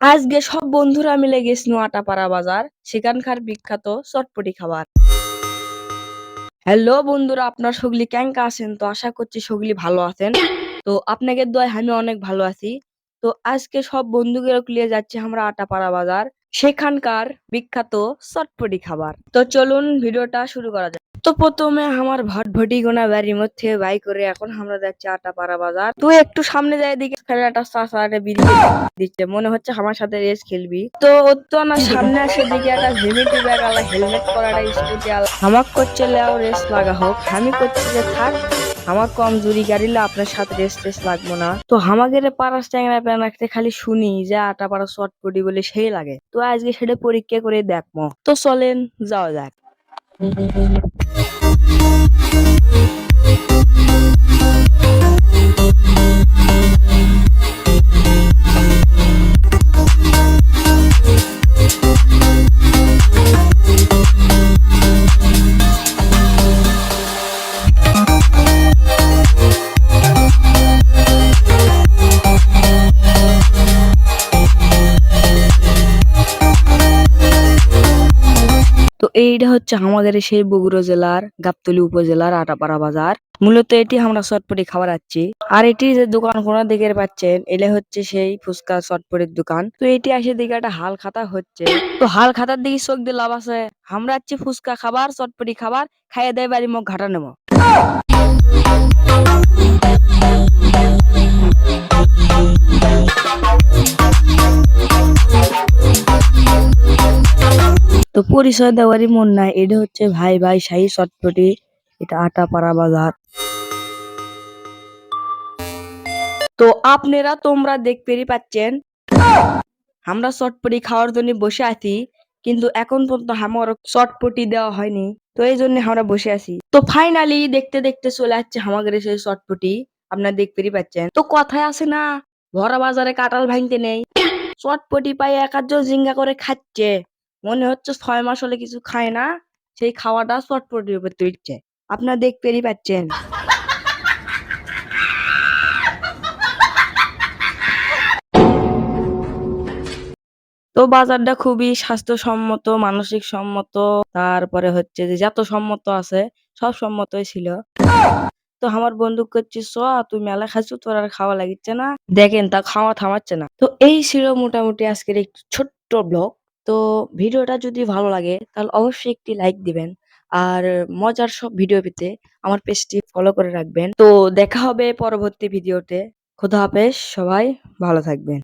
আজকে সব বন্ধুরা মিলে গেছিল আটাপাড়া বাজার। সেখানকার বিখ্যাত চটপটি খাবার। হ্যালো বন্ধুরা, আপনার সগলি কেঙ্কা আছেন? তো আশা করছি সগলি ভালো আছেন। তো আপনাকে দয় আমি অনেক ভালো আছি। তো আজকে সব বন্ধুকে নিয়ে যাচ্ছি আমরা আটাপাড়া বাজার। সেখানকার বিখ্যাত চটপটি খাবার। তো চলুন ভিডিওটা শুরু করা যাক। তো প্রথমে আমার ভটভটি গোনা বাড়ির মধ্যে বাই করে এখন আমরা যাচ্ছি আটাপাড়া বাজার। তুই একটু সামনে যাই দিকে বিরিয়ে দিচ্ছে, মনে হচ্ছে আমার সাথে রেস খেলবি। তো তো না সামনে আসে দিকে একটা ব্যাগ আলা হেলমেট পরাটা স্কুটি আলা আমাক করছে লেও রেস লাগা হোক, আমি করছি যে থাক, আমার কম জুরি গাড়িলে আপনার সাথে রেস টেস লাগবো না। তো আমাদের পাড়ার ট্যাংরা প্যানাকতে খালি শুনি যে আটা পাড়া চটপটি বলে সেই লাগে। তো আজকে সেটা পরীক্ষা করে দেখব। তো চলেন, যাওয়া যাক। Thank you. তো এইটা হচ্ছে আমাদের সেই বগুড়া জেলার গাবতলী উপজেলার আটাপাড়া বাজার। মূলত এটি আমরা চটপটি খাবার আছি আর এটি যে দোকান কোনা দিকে পাচ্ছেন, এলে হচ্ছে সেই ফুচকা চটপটির দোকান। তো এটি আসে দিকে একটা হাল খাতা হচ্ছে। তো হাল খাতার দিকে চোখ দিয়ে লাভ আছে। আমরা আছি ফুচকা খাবার চটপটি খাবার, খাইয়ে দেয় বাড়ি মুখ ঘাটা নেব। তো পরিচয় দেওয়ারই মন নাই। এটা হচ্ছে ভাই ভাই শাহী চটপটি, এটা আটাপাড়া বাজার। তো আপনারা তোমরা দেখতেই পাচ্ছেন, আমরা চটপটি খাওয়ার জন্য বসে আছি, কিন্তু এখন পর্যন্ত আমার চটপটি দেওয়া হয়নি, তো এই জন্য আমরা বসে আছি। তো ফাইনালি দেখতে দেখতে চলে আসছে আমাদের সেই চটপটি, আপনারা দেখতেই পাচ্ছেন। তো কথায় আছে না, ভরা বাজারে কাঁঠাল ভাঙতে নেই। চটপটি পাই একাজন জিঙ্গা করে খাচ্ছে। মনে হচ্ছে ছয় মাস হলে কিছু খায় না, সেই খাওয়াটা চটপটির উপর তুলছে। আপনারা দেখতেই পাচ্ছেন। তো বাজারটা খুবই স্বাস্থ্যসম্মত, মানসিক সম্মত, তারপরে হচ্ছে যে যত সম্মত আছে, সব সম্মতই ছিল। তো আমার বন্ধু করছি চ তুই মেলা খাচ্ছ, তোর আর খাওয়া লাগিচ্ছে না। দেখেন, তা খাওয়া থামাচ্ছে না। তো এই ছিল মোটামুটি আজকের একটু ছোট্ট ব্লগ তো ভিডিওটা যদি ভালো লাগে, তাহলে অবশ্যই একটি লাইক দিবেন। আর মজার সব ভিডিও পেতে আমার পেজটি ফলো করে রাখবেন। তো দেখা হবে পরবর্তী ভিডিওতে খোদা হাফেজ, সবাই ভালো থাকবেন।